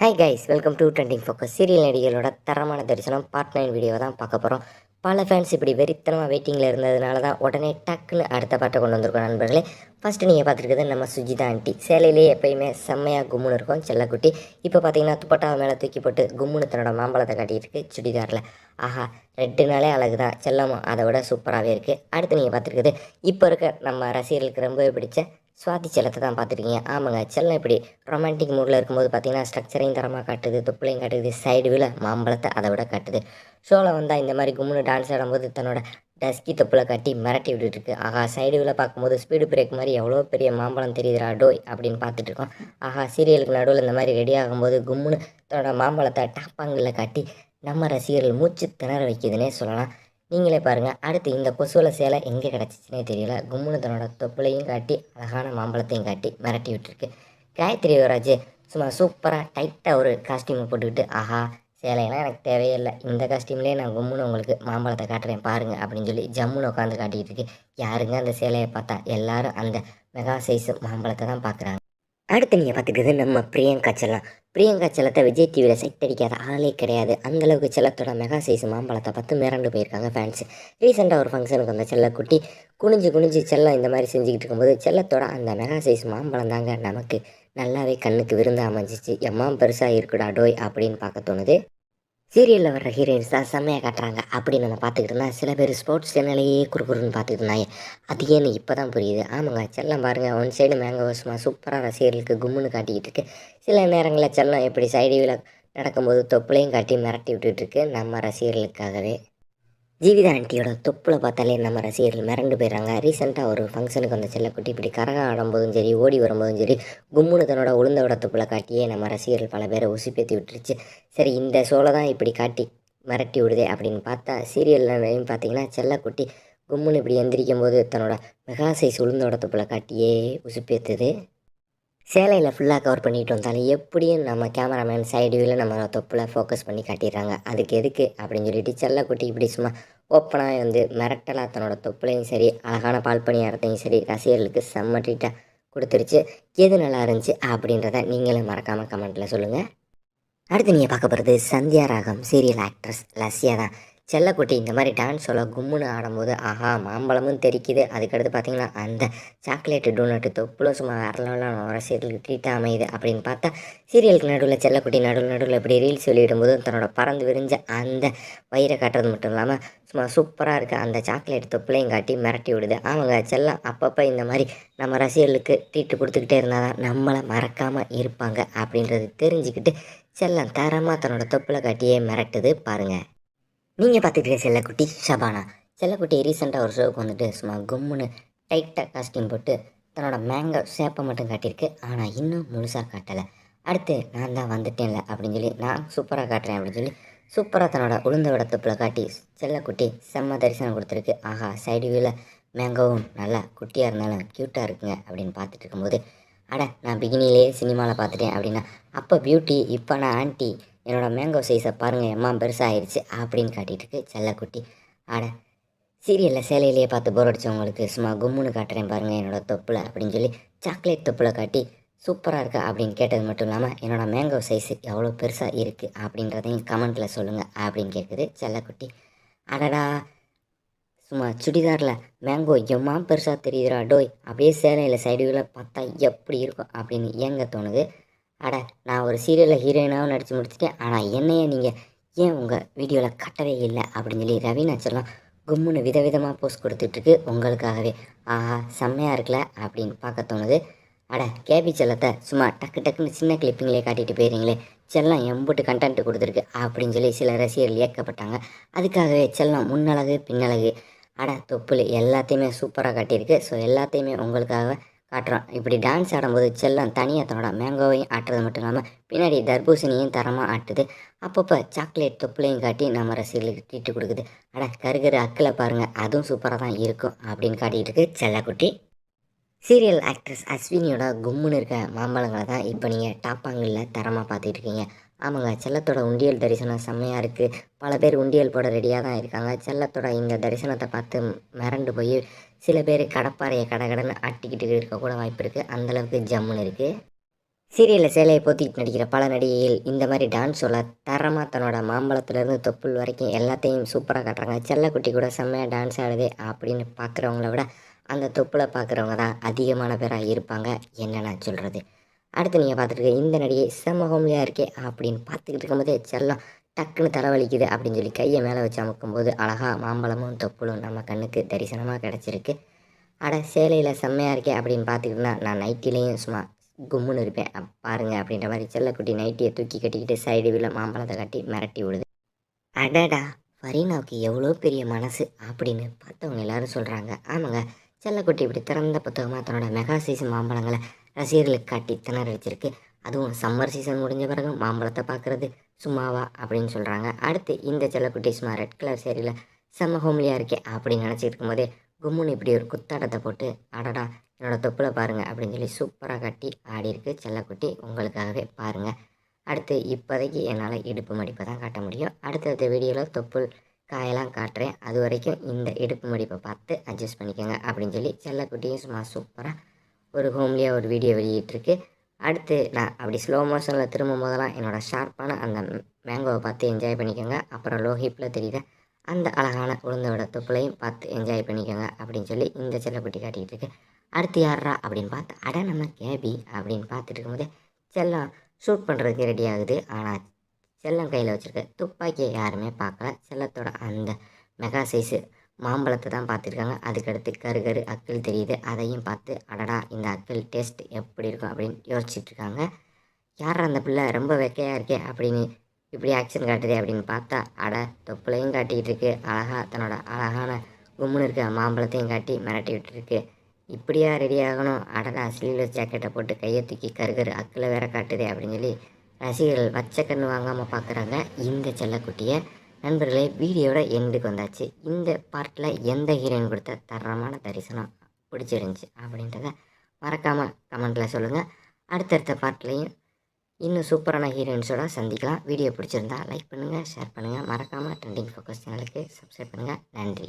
Hi guys welcome to trending focus serial நடிகளோட தரமான தரிசனம் part nine video தான் பார்க்க போகிறோம் பல ஃபேன்ஸ் இப்படி வெறித்தனமாக வெயிட்டிங்கில் இருந்ததுனால தான் உடனே டக்குன்னு அடுத்த பாட்டை கொண்டு வந்திருக்கோம் நண்பர்களே. ஃபஸ்ட்டு நீங்கள் பார்த்துருக்குறது நம்ம சுஜிதா ஆண்டி சேலையிலேயே எப்பயுமே செம்மையாக கும்முன்னு இருக்கும் செல்லக்குட்டி. இப்போ பார்த்தீங்கன்னா துப்பட்டாவை மேலே தூக்கி போட்டு கும்முன்னு தன்னோட மாம்பழத்தை காட்டியிருக்கு இருக்கு சுடிதாரில். ஆஹா ரெட்டுனாலே அழகு தான் செல்லமும் அதை விட சூப்பராகவே இருக்குது அடுத்து நீங்கள் பார்த்துருக்குது இப்போ இருக்க நம்ம ரசிகர்களுக்கு ரொம்பவே பிடிச்ச சுவாதி செல்லத்தை தான் பார்த்துருக்கீங்க. ஆமாங்க செல்லம் இப்படி ரொமான்டிக் மூடில் இருக்கும்போது பார்த்தீங்கன்னா ஸ்ட்ரக்சரையும் தரமாக காட்டுது தொப்புளையும் காட்டுது சைடு வில மாம்பழத்தை அதை விட காட்டுது. ஷோவில் வந்தால் இந்த மாதிரி கும்முன்னு டான்ஸ் ஆடும்போது தன்னோட டஸ்கி தொப்பில் கட்டி மிரட்டி விட்டுருக்கு ஆஹா சைடு வில பார்க்கும்போது ஸ்பீடு பிரேக் மாதிரி எவ்வளோ பெரிய மாம்பழம் தெரியுதுரா டோய் அப்படின்னு பார்த்துட்டு இருக்கோம். ஆஹா சீரியலுக்கு நடுவில் இந்த மாதிரி ரெடி ஆகும்போது கும்முன்னு தன்னோட மாம்பழத்தை டாப்பாங்கில் காட்டி நம்ம ரசிகர்கள் மூச்சு திணற வைக்குதுன்னே சொல்லலாம். நீங்களே பாருங்கள் அடுத்து இந்த கொசுவில் சேலை எங்கே கிடச்சிச்சினே தெரியல. கும்முன்னு தன்னோட தொப்புளையும் காட்டி அழகான மாம்பழத்தையும் காட்டி மிரட்டி விட்டுருக்கு. காயத்ரி யுவராஜ் சும்மா சூப்பராக டைட்டாக ஒரு காஸ்டியூமை போட்டுக்கிட்டு ஆஹா சேலையெல்லாம் எனக்கு தேவையே இல்லை இந்த காஸ்டியூம்லேயே நான் கும்முன்னு உங்களுக்கு மாம்பழத்தை காட்டுறேன் பாருங்கள் அப்படின்னு சொல்லி ஜம்முன்னு உட்காந்து காட்டிக்கிட்டு இருக்கு. யாருங்க அந்த சேலையை பார்த்தா? எல்லாரும் அந்த மெகா சைஸ் மாம்பழத்தை தான் பார்க்குறாங்க அடுத்து நீங்கள் பார்த்துக்கிறது நம்ம பிரியங்கா செல்லாம். பிரியங்கா செல்லத்தை விஜய் டிவியில் செட் அடிக்காத ஆளே கிடையாது. அந்தளவுக்கு செல்லத்தோட மெகா சைஸ் மாம்பழத்தை பார்த்து மிரண்டு போயிருக்காங்க ஃபேன்ஸ் ரீசெண்டாக ஒரு ஃபங்க்ஷனுக்கு வந்த செல்லக்குட்டி குனிஞ்சு குனிஞ்சு செல்லம் இந்த மாதிரி செஞ்சுக்கிட்டு இருக்கும்போது செல்லத்தோட அந்த மெகா சைஸ் மாம்பழம் தாங்க நமக்கு நல்லாவே கண்ணுக்கு விருந்து அமைஞ்சிச்சு. எம்மா பெருசாக இருக்குடா டோய் அப்படின்னு பார்க்க தோணுது. சீரியலில் வர்ற ஹீரோயின்ஸ் தான் செம்மையாக காட்டுறாங்க. அப்படின்னு நம்ம பார்த்துக்கிட்டு இருந்தா சில பேர் ஸ்போர்ட்ஸ் சேனலையே குறுக்குறுன்னு பார்த்துக்கிட்டு இருந்தாங்க அது ஏன்னு இப்போ தான் புரியுது. ஆமாங்க செல்லம் பாருங்கள் ஒன் சைடு மேங்கோ சும்மா சூப்பராக ரசிகர்களுக்கு கும்முன்னு காட்டிக்கிட்டு இருக்கு. சில நேரங்களில் செல்லம் எப்படி சைடு வீல நடக்கும்போது தொப்புளையும் காட்டி மிரட்டி விட்டுட்டு இருக்கு. நம்ம ரசிகர்களுக்காகவே. ஜீவிதா ஆண்டியோட தொப்புல பார்த்தாலே நம்ம ரசிகர்கள் மிரண்டு போயிடுறாங்க. ரீசெண்டாக ஒரு ஃபங்க்ஷனுக்கு வந்த செல்லக்குட்டி இப்படி கரகம் ஆடும்போதும் சரி ஓடி வரும்போதும் சரி கும்முன்னு தன்னோட உளுந்தோட தொப்புளை காட்டியே நம்ம ரசிகர்கள் பல பேரை உசுப்பேற்றி விட்டுருச்சு. சரி இந்த ஷோல தான் இப்படி காட்டி மிரட்டி விடுதே அப்படின்னு பார்த்தா சீரியல்லையும் பார்த்தீங்கன்னா செல்லக்குட்டி கும்முன்னு இப்படி எந்திரிக்கும் போது தன்னோட மெகா சைஸ் உளுந்தோட தொப்புளை காட்டியே உசுப்பேற்றுது சேலையில் ஃபுல்லாக கவர் பண்ணிட்டு வந்தாலும் எப்படியும் நம்ம கேமராமேன் சைடு வியூவில் நம்ம தொப்பில் ஃபோக்கஸ் பண்ணி காட்டிடுறாங்க. அதுக்கு எதுக்கு அப்படின்னு சொல்லிட்டு செல்லக்குட்டி இப்படி சும்மா ஓப்பனாக வந்து மிரட்டலாக தன்னோட தொப்புலையும் சரி அழகான பால் பணியாரத்தையும் சரி ரசிகர்களுக்கு செம்ம ட்ரீட்டாக கொடுத்துருச்சு. எது நல்லா இருந்துச்சு அப்படின்றத நீங்களும் மறக்காமல் கமெண்ட்டில் சொல்லுங்கள் அடுத்து நீங்கள் பார்க்க போகிறது சந்தியா ராகம் சீரியல் ஆக்ட்ரஸ் லஸ்யா தான். செல்லக்குட்டி இந்த மாதிரி டான்ஸ் சொல்ல கும்முன்னு ஆடும்போது ஆஹா மாம்பழமும் தெரிக்குது. அதுக்கடுத்து பார்த்தீங்கன்னா அந்த சாக்லேட்டு டோனட்டு தொப்புளும் சும்மா வரலாம் ரசிகர்களுக்கு ட்ரீட்டாக அமையுது அப்படின்னு பார்த்தா சீரியலுக்கு நடுவில் செல்லக்குட்டி நடுவில் நடுவில் இப்படி ரீல்ஸ் வெளியிடும்போது தன்னோட பறந்து விரிஞ்ச அந்த வயிறை காட்டுறது மட்டும் இல்லாமல் சும்மா சூப்பராக இருக்க அந்த சாக்லேட் தொப்புளையும் காட்டி மிரட்டி விடுது. அவங்க செல்லம் அப்பப்போ இந்த மாதிரி நம்ம ரசிகர்களுக்கு ட்ரீட்டு கொடுத்துக்கிட்டே இருந்தால் தான் நம்மளை மறக்காமல் இருப்பாங்க அப்படின்றது தெரிஞ்சுக்கிட்டு செல்லம் தரமாக தன்னோட தொப்புளை காட்டியே மிரட்டுது பாருங்கள் நீங்கள் பார்த்துக்கிற செல்லக்குட்டி ஷபானா. செல்லக்குட்டி ரீசெண்டாக ஒரு ஷோவுக்கு வந்துட்டு சும்மா கும்முன்னு டைட்டாக காஸ்டியூம் போட்டு தன்னோட மேங்கோ சேப்பை மட்டும் காட்டியிருக்கு. ஆனால் இன்னும் முழுசாக காட்டலை. அடுத்து நான் தான் வந்துட்டேன்ல அப்படின்னு சொல்லி நான் சூப்பராக காட்டுறேன் அப்படின்னு சொல்லி சூப்பராக தன்னோட உளுந்த விடத்துப்பில் காட்டி செல்லக்குட்டி செம்ம தரிசனம் கொடுத்துருக்கு. ஆஹா சைடு வியூவில் மேங்கோவும் நல்லா குட்டியாக இருந்தாலும் க்யூட்டாக இருக்குங்க அப்படின்னு பார்த்துட்டு இருக்கும்போது அட நான் பிகினிலே சினிமாவில் பார்த்துட்டேன் அப்படின்னா அப்போ பியூட்டி இப்போ நான் ஆன்ட்டி என்னோட மேங்கோ சைஸை பாருங்கள் எம்மா பெருசாகிடுச்சு அப்படின்னு காட்டிகிட்டு இருக்கு செல்லக்குட்டி. அட சீரியலில் சேலையிலேயே பார்த்து போர் அடித்தவங்களுக்கு சும்மா கும்முன்னு காட்டுறேன் பாருங்கள் என்னோட தொப்பில் அப்படின்னு சொல்லி சாக்லேட் தொப்பில் காட்டி சூப்பராக இருக்கா அப்படின்னு கேட்டது மட்டும் இல்லாமல் என்னோடய மேங்கோ சைஸ் எவ்வளோ பெருசாக இருக்குது அப்படின்றதையும் கமெண்ட்டில் சொல்லுங்கள் அப்படின்னு கேட்குது செல்லக்குட்டி. அடடா சும்மா சுடிதாரில் மேங்கோ எம்மா பெருசாக தெரியுதுடா டோய் அப்படியே சேலையில் சைடுவில் பார்த்தா எப்படி இருக்கும் அப்படின்னு ஏங்க தோணுது. அட நான் ஒரு சீரியலில் ஹீரோயினாகவும் நடித்து முடிச்சிட்டேன். ஆனால் என்னையே நீங்கள் ஏன் உங்கள் வீடியோவில் கட்டவே இல்லை? அப்படின்னு சொல்லி ரவீனா செல்லம் கும்முன்னு விதவிதமாக போஸ்ட் கொடுத்துட்ருக்கு. உங்களுக்காகவே. ஆஹா செம்மையாக இருக்குல்ல? அப்படின்னு பார்க்க தோணுது. அட கேபி செல்லத்தை சும்மா டக்கு டக்குன்னு சின்ன கிளிப்பிங்களே காட்டிட்டு போயிடுறீங்களே. செல்லம் எம்புட்டு கண்டென்ட் கொடுத்துருக்கு அப்படின்னு சொல்லி சில ரசிகர்கள் இயக்கப்பட்டாங்க அதுக்காகவே செல்லம் முன்னழகு பின்னழகு. அட தொப்புள் எல்லாத்தையுமே சூப்பராக காட்டியிருக்கு. ஸோ எல்லாத்தையுமே உங்களுக்காக காட்டுறான் இப்படி டான்ஸ் ஆடும்போது செல்லம் தனியாக தன்னோட மேங்கோவையும் ஆட்டுறது மட்டும் இல்லாமல் பின்னாடி தர்பூசணியும் தரமாக ஆட்டுது. அப்பப்போ சாக்லேட் தொப்புளையும் காட்டி நம்ம ரசிகர்களுக்கு தீட்டு கொடுக்குது. ஆனால் கருகரு அக்கில் பாருங்கள் அதுவும் சூப்பராக தான் இருக்கும் அப்படின்னு காட்டிகிட்டு இருக்கு செல்லக்குட்டி. சீரியல் ஆக்ட்ரஸ் அஸ்வினியோட கும்முன்னு இருக்க மாம்பழங்களை தான் இப்போ நீங்கள் டாப்பாங்களில் தரமாக பார்த்துட்டு இருக்கீங்க. ஆமாங்க செல்லத்தோட உண்டியல் தரிசனம் செம்மையாக இருக்குது பல பேர் உண்டியல் போட ரெடியாக தான் இருக்காங்க. செல்லத்தோட இந்த தரிசனத்தை பார்த்து மிரண்டு போய் சில பேர் கடப்பாறையை கடகடன்னு ஆட்டிக்கிட்டு இருக்க கூட வாய்ப்பு இருக்குது அந்தளவுக்கு ஜம்முன்னு இருக்குது சீரியலில் சேலையை போத்திட்டு நடிக்கிற பல நடிகைகள் இந்த மாதிரி டான்ஸோட தரமாக தன்னோட மாம்பழத்துலேருந்து தொப்புள் வரைக்கும் எல்லாத்தையும் சூப்பராக காட்டுறாங்க. செல்லக்குட்டி கூட செம்மையாக டான்ஸ் ஆடுது அப்படின்னு பார்க்குறவங்கள விட அந்த தொப்புளை பார்க்குறவங்க தான் அதிகமான பேராக இருப்பாங்க. என்ன நான் சொல்கிறது அடுத்து நீங்கள் பார்த்துட்டு இந்த நடிகை செம்ம ஹோம்லியாக இருக்கே அப்படின்னு பார்த்துக்கிட்டு இருக்கும்போதே செல்லம் டக்குன்னு தலைவலிக்குது அப்படின்னு சொல்லி கையை மேலே வச்சு அமுக்கும்போது அழகாக மாம்பழமும் தொப்புளும் நம்ம கண்ணுக்கு தரிசனமாக கிடச்சிருக்கு. அட சேலையில் செம்மையாக இருக்கே அப்படின்னு பார்த்துக்கிட்டுனா நான் நைட்டிலையும் சும்மா கும்முன்னு இருப்பேன். அப் பாருங்க அப்படின்ற மாதிரி செல்லக்குட்டி நைட்டியை தூக்கி கட்டிக்கிட்டு சைடு வீல மாம்பழத்தை கட்டி மிரட்டி விடுது அடடா ஃபரீனாவுக்கு எவ்வளோ பெரிய மனசு அப்படின்னு பார்த்தவங்க எல்லாரும் சொல்கிறாங்க ஆமாங்க செல்லக்குட்டி இப்படி திறந்த புத்தகமாக தன்னோட மெகா சீசன் மாம்பழங்களை ரசிகர்களுக்கு காட்டி திணற அடிச்சிருக்கு. அதுவும் சம்மர் சீசன் முடிஞ்ச பிறகு மாம்பழத்தை பார்க்குறது சும்மாவா அப்படின்னு சொல்கிறாங்க அடுத்து இந்த செல்லக்குட்டி சும்மா ரெட் கலர் சேரியில் செம்ம ஹோம்லியாக இருக்கே அப்படின்னு நினச்சிட்டு இருக்கும்போதே கும்முன்னு இப்படி ஒரு குத்தாட்டத்தை போட்டு அடடா என்னோட தொப்பில் பாருங்கள் அப்படின்னு சொல்லி சூப்பராக கட்டி ஆடி இருக்கு செல்லக்குட்டி உங்களுக்காகவே பாருங்கள் அடுத்து இப்போதைக்கு என்னால் இடுப்பு மடிப்பை தான் காட்ட முடியும். அடுத்தடுத்த வீடியோவில் தொப்புள் காயெல்லாம் காட்டுறேன். அது வரைக்கும் இந்த இடுப்பு மடிப்பை பார்த்து அட்ஜஸ்ட் பண்ணிக்கோங்க அப்படின்னு சொல்லி செல்லக்குட்டியும் சும்மா சூப்பராக ஒரு ஹோம்லியாக ஒரு வீடியோ வெளியிட்டிருக்கு. அடுத்து நான் அப்படி ஸ்லோ மோஷனில் திரும்பும் போதெல்லாம் என்னோடய ஷார்ப்பான அந்த மேங்கோவை பார்த்து என்ஜாய் பண்ணிக்கோங்க. அப்புறம் லோ ஹிப்பில் தெரியுத அந்த அழகான உளுந்தோட தொப்புளையும் பார்த்து என்ஜாய் பண்ணிக்கோங்க அப்படின்னு சொல்லி இந்த செல்லப்பட்டி காட்டிக்கிட்டு இருக்கு. அடுத்து யாரா அப்படின்னு பார்த்து அட நம்ம கேபி அப்படின்னு பார்த்துட்டு இருக்கும்போது செல்லம் ஷூட் பண்ணுறதுக்கு ரெடி ஆகுது. ஆனால் செல்லம் கையில் வச்சுருக்க துப்பாக்கியை யாருமே பார்க்கல. செல்லத்தோட அந்த மெகா சைஸு மாம்பழத்தை தான் பார்த்துருக்காங்க. அதுக்கடுத்து கரு கரு தெரியுது. அதையும் பார்த்து அடடா இந்த அக்கல் டேஸ்ட் எப்படி இருக்கும் அப்படின்னு யோசிச்சுட்ருக்காங்க யார் அந்த பிள்ளை? ரொம்ப வெக்கையாக இருக்கே அப்படின்னு இப்படி ஆக்ஷன் காட்டுதே அப்படின்னு பார்த்தா அட தொப்புளையும் காட்டிக்கிட்டு இருக்கு. அழகா தன்னோட அழகான கும்முன்னு இருக்க மாம்பழத்தையும் காட்டி மிரட்டி விட்டுருக்கு இப்படியா ரெடி ஆகணும்? அடடா ஸ்லீவ்லெஸ் ஜாக்கெட்டை போட்டு கையை தூக்கி கருகரு அக்கில் வேற காட்டுதே அப்படின்னு சொல்லி ரசிகர்கள் வச்ச கண்ணு வாங்காமல் பார்க்குறாங்க இந்த செல்லக்குட்டியை நண்பர்களே வீடியோட எண்டுக்கு வந்தாச்சு. இந்த பார்ட்டில் எந்த ஹீரோயின் கொடுத்த தரமான தரிசனம் பிடிச்சிருந்துச்சி அப்படின்றத மறக்காமல் கமெண்ட்டில் சொல்லுங்கள் அடுத்தடுத்த பார்ட்லேயும் இன்னும் சூப்பரான ஹீரோயின்ஸோட சந்திக்கலாம். வீடியோ பிடிச்சிருந்தா லைக் பண்ணுங்கள் ஷேர் பண்ணுங்கள் மறக்காமல் ட்ரெண்டிங் ஃபோக்கஸ் சேனலுக்கு சப்ஸ்கிரைப் பண்ணுங்கள் நன்றி.